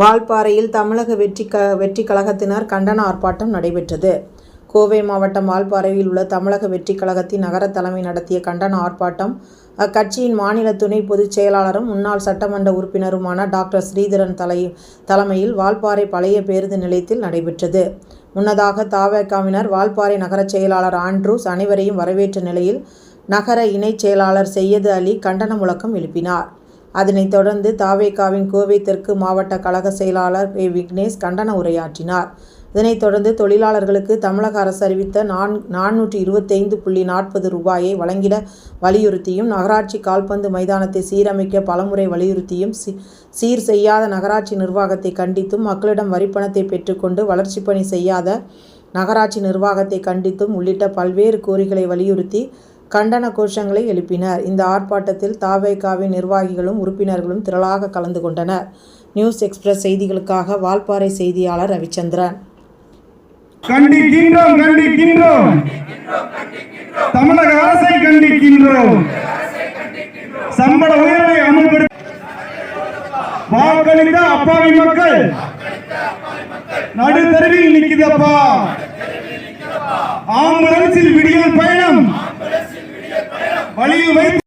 வால்பாறையில் தமிழக வெற்றி க வெற்றி கழகத்தினர் கண்டன ஆர்ப்பாட்டம் நடைபெற்றது. கோவை மாவட்டம் வால்பாறையில் உள்ள தமிழக வெற்றி கழகத்தின் நகர தலைமை நடத்திய கண்டன ஆர்ப்பாட்டம் அக்கட்சியின் மாநில துணை பொதுச் செயலாளரும் முன்னாள் சட்டமன்ற உறுப்பினருமான டாக்டர் ஸ்ரீதரன் தலை தலைமையில் வால்பாறை பழைய பேருந்து நிலையத்தில் நடைபெற்றது. முன்னதாக தாவேகாவினர் வால்பாறை நகரச் செயலாளர் ஆண்ட்ரூஸ் அனைவரையும் வரவேற்ற நிலையில் நகர இணைச் செயலாளர் செய்யது அலி கண்டன முழக்கம் எழுப்பினார். அதனைத் தொடர்ந்து தாவேகாவின் கோவை தெற்கு மாவட்ட கழக செயலாளர் ஏ. விக்னேஷ் கண்டன உரையாற்றினார். இதனைத் தொடர்ந்து தொழிலாளர்களுக்கு தமிழக அரசு அறிவித்த நான் நானூற்றி இருபத்தைந்து புள்ளி நாற்பது ரூபாயை வழங்கிட வலியுறுத்தியும் நகராட்சி கால்பந்து மைதானத்தை சீரமைக்க பலமுறை வலியுறுத்தியும் சீர் செய்யாத நகராட்சி நிர்வாகத்தை கண்டித்தும் மக்களிடம் வரிப்பணத்தை பெற்றுக்கொண்டு வளர்ச்சிப் பணி செய்யாத நகராட்சி நிர்வாகத்தை கண்டித்தும் உள்ளிட்ட பல்வேறு கோரிக்கைகளை வலியுறுத்தி கண்டன கோஷங்களை எழுப்பினர். இந்த ஆர்ப்பாட்டத்தில் தாவேகாவின் நிர்வாகிகளும் உறுப்பினர்களும் திரளாக கலந்து கொண்டனர். நியூஸ் எக்ஸ்பிரஸ் செய்திகளுக்காக வால்பாறை செய்தியாளர் ரவிச்சந்திரன். கண்டிக்கின்றோம் கண்டிக்கின்றோம். தமிழக அரசை கண்டிக்கின்றோம். சம்பள உயர்வை அமல்படுத்த வாக்களித்த அப்பாவி மக்கள். நடுத்தருவில் நிற்கிறப்பா ஆம்புலன்ஸ் விடியல்